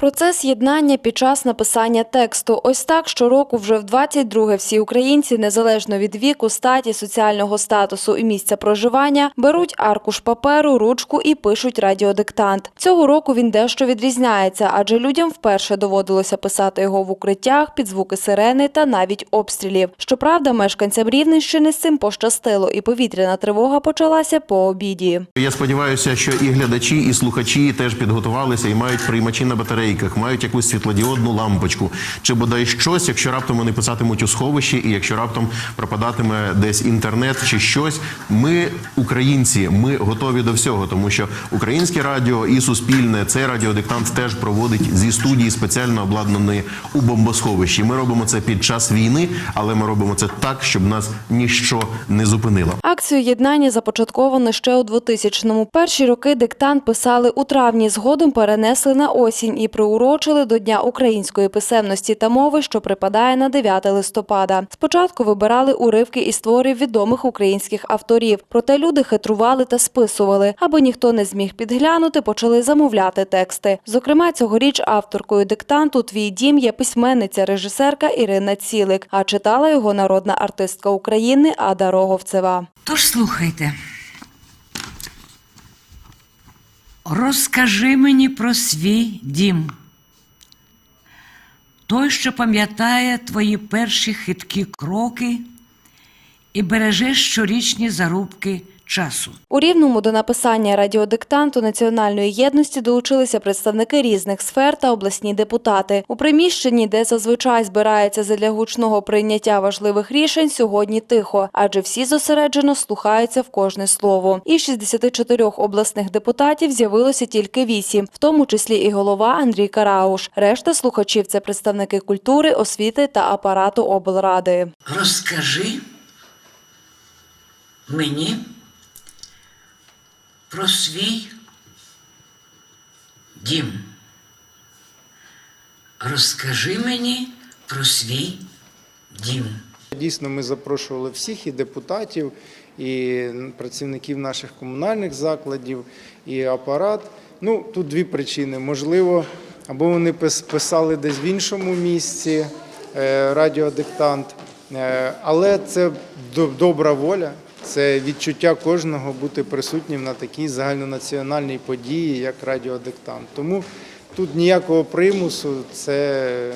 Процес єднання під час написання тексту. Ось так щороку вже в 22-ге всі українці, незалежно від віку, статі, соціального статусу і місця проживання, беруть аркуш паперу, ручку і пишуть радіодиктант. Цього року він дещо відрізняється, адже людям вперше доводилося писати його в укриттях під звуки сирени та навіть обстрілів. Щоправда, мешканцям Рівненщини з цим пощастило, і повітряна тривога почалася по обіді. Я сподіваюся, що і глядачі, і слухачі теж підготувалися і мають приймачі на батарейках, мають якусь світлодіодну лампочку, чи бодай щось, якщо раптом вони писатимуть у сховищі, і якщо раптом пропадатиме десь інтернет чи щось. Ми, українці, ми готові до всього, тому що українське радіо і суспільне цей радіодиктант теж проводить зі студії спеціально обладнаної у бомбосховищі. Ми робимо це під час війни, але ми робимо це так, щоб нас ніщо не зупинило. Акцію єднання започатковано ще у 2000-му. Перші роки диктант писали у травні, згодом перенесли на осінь і приурочили до Дня української писемності та мови, що припадає на 9 листопада. Спочатку вибирали уривки із творів відомих українських авторів, проте люди хитрували та списували. Аби ніхто не зміг підглянути, почали замовляти тексти. Зокрема, цьогоріч авторкою диктанту Твій дім є письменниця, режисерка Ірина Цілик, а читала його народна артистка України Ада Роговцева. Тож слухайте. Розкажи мені про свій дім. Той, що пам'ятає твої перші хиткі кроки і береже щорічні зарубки часу. У Рівному до написання радіодиктанту національної єдності долучилися представники різних сфер та обласні депутати. У приміщенні, де зазвичай збирається задля гучного прийняття важливих рішень, сьогодні тихо, адже всі зосереджено слухаються в кожне слово. Із 64 обласних депутатів з'явилося тільки вісім, в тому числі і голова Андрій Карауш. Решта слухачів це представники культури, освіти та апарату облради. Розкажи мені про свій дім. Розкажи мені про свій дім. Дійсно, ми запрошували всіх і депутатів, і працівників наших комунальних закладів, і апарат. Ну, тут дві причини. Можливо, або вони пис- писали десь в іншому місці е, радіодиктант, е, але це добра воля, це відчуття кожного бути присутнім на такій загальнонаціональній події, як радіодиктант. Тому тут ніякого примусу, це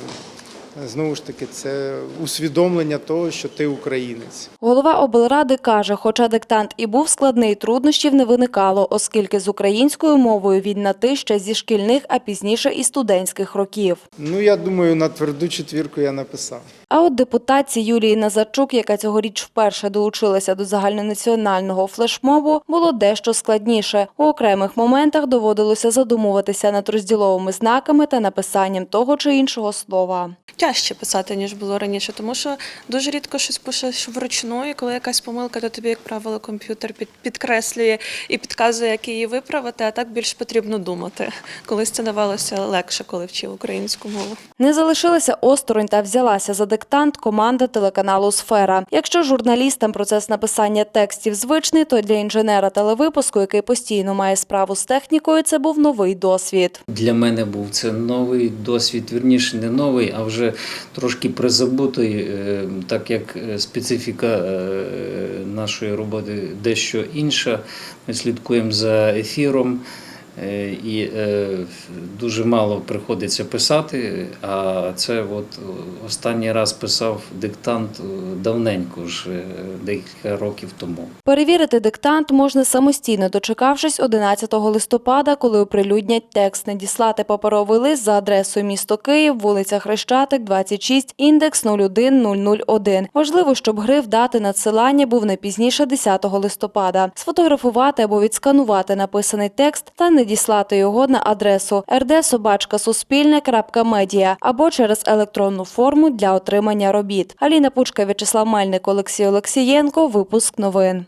знову ж таки це усвідомлення того, що ти українець. Голова облради каже, хоча диктант і був складний, труднощів не виникало, оскільки з українською мовою він на ти ще зі шкільних, а пізніше і студентських років. Ну я думаю, на тверду четвірку я написав. А от депутатці Юлії Назарчук, яка цьогоріч вперше долучилася до загальнонаціонального флешмобу, було дещо складніше. У окремих моментах доводилося задумуватися над розділовими знаками та написанням того чи іншого слова. Тяжче писати, ніж було раніше, тому що дуже рідко щось пишеш вручну, і коли якась помилка, то тобі, як правило, комп'ютер під, підкреслює і підказує, як її виправити, а так більш потрібно думати. Колись це давалося легше, коли вчив українську мову. Не залишилася осторонь та взялася за диктант команда телеканалу Сфера. Якщо журналістам процес написання текстів звичний, то для інженера телевипуску, який постійно має справу з технікою, це був новий досвід. Для мене був це новий досвід, вірніше не новий, а вже трошки призабутий, е, так як е, специфіка е, нашої роботи дещо інша. Ми слідкуємо за ефіром. Е, І е, дуже мало приходиться писати. А це от останній раз писав диктант е, давненько, е, декілька років тому. Перевірити диктант можна самостійно, дочекавшись 11 листопада, коли оприлюднять текст. Надіслати паперовий лист за адресою місто Київ, вулиця Хрещатик, 26, індекс 01001. Важливо, щоб гриф дати надсилання був не пізніше 10 листопада. Сфотографувати або відсканувати написаний текст та надіслати його на адресу rdsobachkasuspilne.media або через електронну форму для отримання робіт. Аліна Пучка, В'ячеслав Мельник, Олексій Олексієнко. Випуск новин.